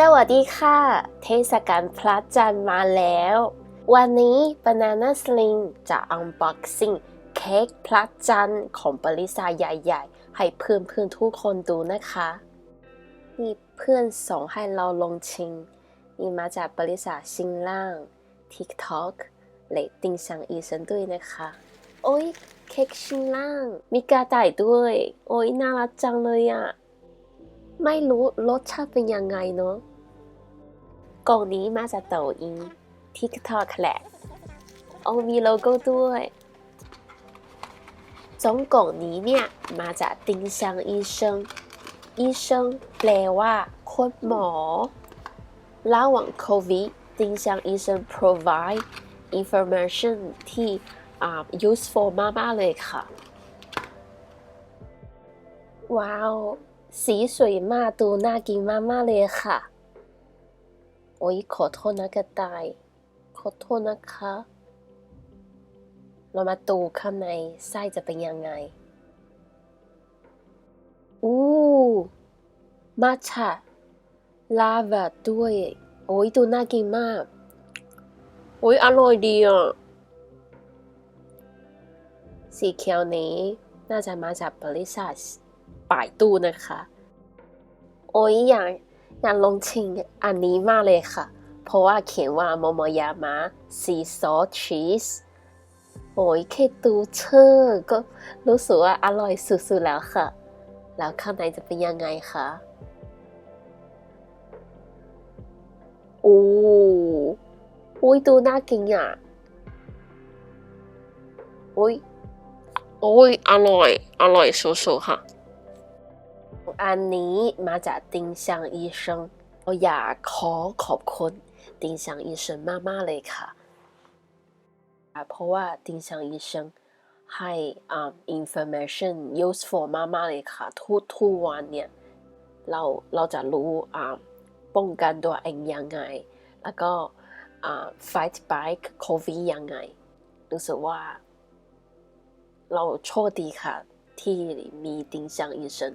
สวัสดีค่ะ เทศกาลพระจันทร์มาแล้ว วันนี้ Banana Sling จะ unboxing เค้กพระจันทร์ของบริษัทใหญ่ ๆ ให้เพื่อนๆทุกคนดูนะคะนี่เพื่อนส่งให้เราลงชิงนี่มาจากบริษัทชิงล่าง TikTok และติงซังอีเซนด้วยนะคะ โอ้ยเค้กชิงล่าง มีกระต่ายด้วย โอ้ยน่ารักจังเลยอะ ไม่รู้รสชาติเป็นยังไงเนาะกล่องนี้มาจากเต่าอิงทิกทอกแหละเอามีโลโก้ด้วยสองกล่องนี้เนี่ยมาจากติงซังอีเชิงอีเชิงแปลว่าคนหมอ ระหว่างโควิดติงซังอีเชิง provide information ที่ useful มากๆเลยค่ะ ว้าว สีสวยมากดูน่ากินมากๆเลยค่ะ โอ้ยขอโทษนะกระต่าย ขอโทษนะคะ เรามาดูข้างในไส้จะเป็นยังไง อู้มาชาลาวาด้วย โอ้ยดูน่ากินมาก โอ้ยอร่อยดีอะ สีเขียวนี้น่าจะมาจากบริษัทป่ายตู้นะคะ โอ้ยอยากอยากลงชิมอันนี้มากเลยค่ะ เพราะว่าเขียนว่าโมโมยามะซีซอสชีสโอ้ยแค่ดูเชื่อก็รู้สึกว่าอร่อยสุดๆแล้วค่ะ แล้วข้างในจะเป็นยังไงคะโอ้โอ้ยดูน่ากินอะโอ้ยโอ้ยอร่อย อร่อยสุดๆค่ะ อันนี้มาจากติงซังอีเซิงเรอยากขอขอบคุณติงซังอีเซิงมากๆเลยค่ะ เพราะว่าติงซังอีเซิงให้ um, information useful มากๆเลยค่ะ ทุกๆวันเนี่ยเราเราจะรู้อ่าป้องกันตัวเองยังไง แล้วก็อ่า fight back COVID ยังไง รู้สึกว่า เราโชคดีค่ะ ที่มีติงซังอีเซิง